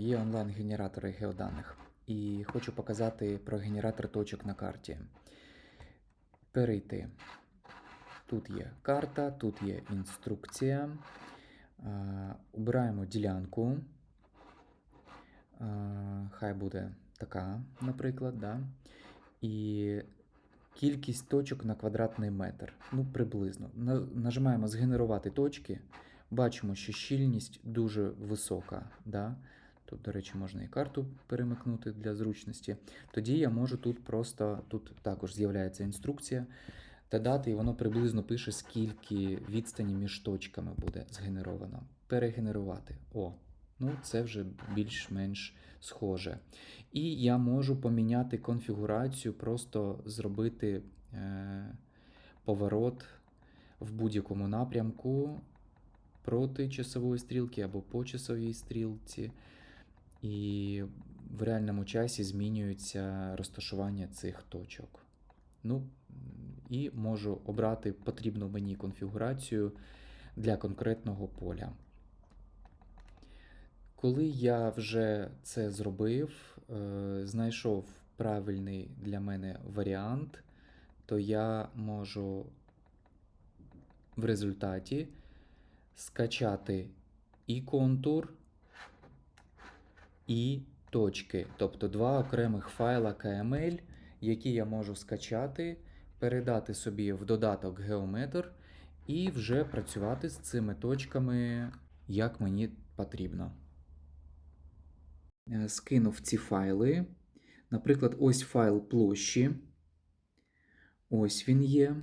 Є онлайн-генератори геоданих. І хочу показати про генератор точок на карті. Перейти. Тут є карта, тут є інструкція. Обираємо ділянку. Хай буде така, наприклад. Да? І кількість точок на квадратний метр. Ну, приблизно. Нажимаємо згенерувати точки. Бачимо, що щільність дуже висока. Да? Тут, до речі, можна і карту перемикнути для зручності. Тоді я можу тут просто, тут також з'являється інструкція, додати, і воно приблизно пише, скільки відстані між точками буде згенеровано. Перегенерувати. О, ну це вже більш-менш схоже. І я можу поміняти конфігурацію, просто зробити е, поворот в будь-якому напрямку проти часової стрілки або по часовій стрілці. І в реальному часі змінюється розташування цих точок. Ну, і можу обрати потрібну мені конфігурацію для конкретного поля. Коли я вже це зробив, е, знайшов правильний для мене варіант, то я можу в результаті скачати і контур, і точки, тобто два окремих файла KML, які я можу скачати, передати собі в додаток Geometer і вже працювати з цими точками, як мені потрібно. Е, Скинув ці файли. Наприклад, ось файл площі. Ось він є.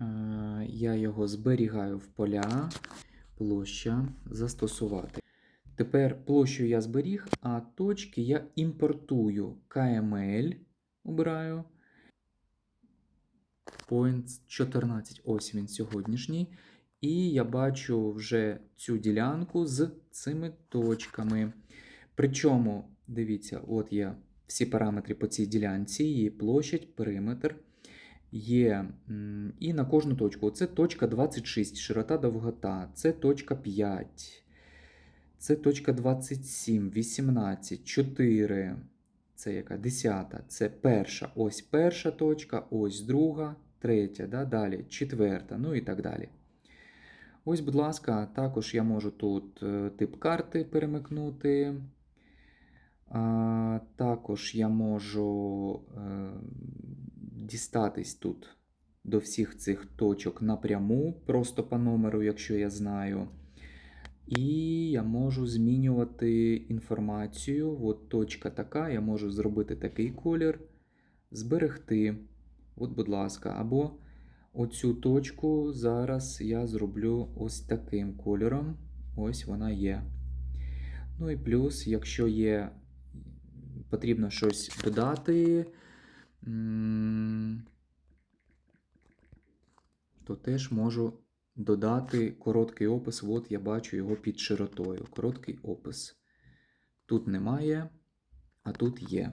Е, Я його зберігаю в поля. Площа застосувати. Тепер площу я зберіг, а точки я імпортую KML. Обираю. Points 14. Ось він сьогоднішній. І я бачу вже цю ділянку з цими точками. Причому, дивіться, от є всі параметри по цій ділянці, її площадь, периметр. Є і на кожну точку. Це точка 26, широта довгота, це точка 5. Це точка 27, 18, 4. Це яка? 10. Це перша. Ось перша точка, ось друга, третя. Да? Далі четверта, ну і так далі. Ось, будь ласка, також я можу тут е, тип карти перемикнути. Також я можу е, дістатись тут до всіх цих точок напряму, просто по номеру, якщо я знаю. І я можу змінювати інформацію. От точка така, я можу зробити такий колір, зберегти. От, будь ласка, або оцю точку зараз я зроблю ось таким кольором. Ось вона є. Ну і плюс, якщо є потрібно щось додати, то теж можу додати короткий опис. От я бачу його під широтою. Короткий опис. Тут немає, а тут є.